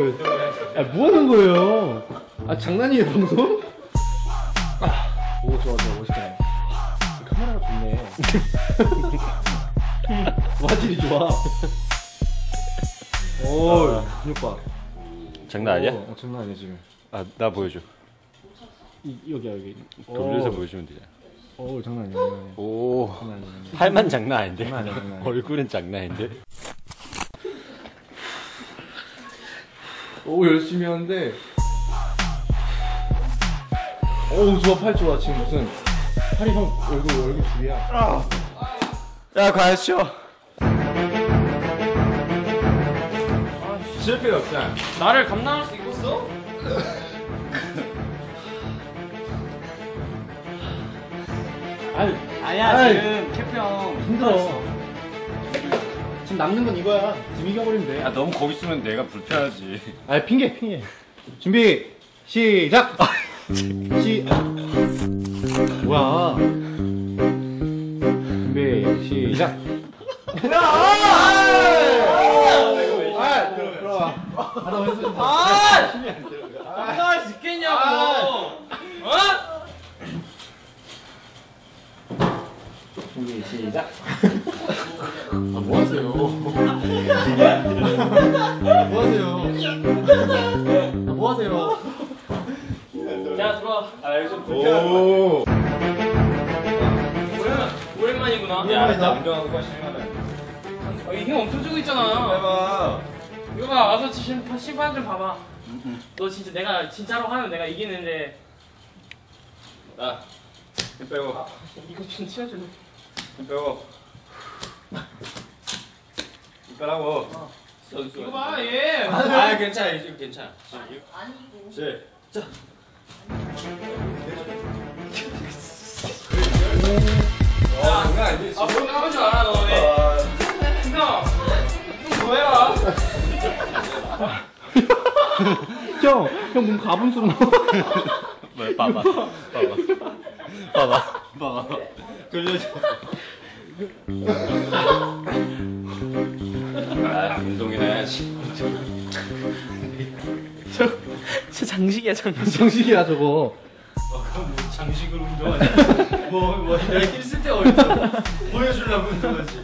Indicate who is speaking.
Speaker 1: 야, 뭐 하는 거예요? 아, 장난이에요, 방송? 아, 오, 좋아, 좋아, 멋있다. 카메라가 좋네. 화질이 좋아. 오, 근육봐.
Speaker 2: 장난 아니야?
Speaker 1: 어, 장난 아니야, 지금.
Speaker 2: 아 나 보여줘.
Speaker 1: 이, 여기야, 여기.
Speaker 2: 돌려서
Speaker 1: 오,
Speaker 2: 보여주면 되잖아.
Speaker 1: 오, 장난 아니야, 장난 아니야.
Speaker 2: 오
Speaker 1: 장난 아니야. 장난 아니야.
Speaker 2: 팔만 장난 아닌데.
Speaker 1: 장난 아니야, 장난 아니야.
Speaker 2: 얼굴은 장난 아닌데.
Speaker 1: 오, 열심히 하는데. 오, 좋아, 팔 좋아. 지금 무슨. 팔이 형 얼굴, 얼굴 줄이야.
Speaker 2: 야 과연 쉬어.
Speaker 1: 실패 역전.
Speaker 3: 나를 감당할 수 있겠어?
Speaker 1: 아유,
Speaker 3: 아니야
Speaker 1: 아이.
Speaker 3: 지금 캐프 형
Speaker 1: 힘들어. 지금 남는 건 이거야. 지금 이겨버리면 돼.
Speaker 2: 아 너무 거기 있으면 내가 불편하지.
Speaker 1: 아, 핑계, 핑계. 준비, 시작! 시, 뭐야. 준비, 시작! 아, 들어, 들어와. 하나 왼손.
Speaker 3: 아! 감당할 수 있겠냐고 어?
Speaker 1: 준비, 시작! 아, 뭐 하세요? 뭐 하세요? 아, 뭐 하세요?
Speaker 3: 자 들어와
Speaker 2: 아좀
Speaker 1: 오!
Speaker 3: 오랜만, 오랜만이구나
Speaker 2: 야, 나 운동하고 가시면은
Speaker 3: 어, 이힘 엄청 주고 있잖아
Speaker 2: 해봐.
Speaker 3: 이거 봐 와서 심, 심판 좀 봐봐 너 진짜 내가 진짜로 하면 내가 이기는데
Speaker 2: 나. 힘 빼고.
Speaker 3: 이거 좀 치워줄래?
Speaker 2: 힘 빼고. 힘 빼라고. 선수.
Speaker 3: 이거 봐 얘
Speaker 2: 아 괜찮아 이제 괜찮아. 아니고. 자. 와 장난 아니지.
Speaker 3: 아, 뭐 나온 줄 알아, 너 왜? 형, 좀 뭐해라.
Speaker 1: 형, 형몸 가분 소리 나.
Speaker 2: 뭐 봐봐. 봐봐. 봐봐. 봐봐. 돌려줘. 아 운동이나 해야지.
Speaker 3: 진짜 장식이야, 장식.
Speaker 1: 정식이야 저거.
Speaker 2: 장식으로 운동하냐? 뭐, 뭐, 내가 힘쓸 때 어디서 보여주려고 운동하지.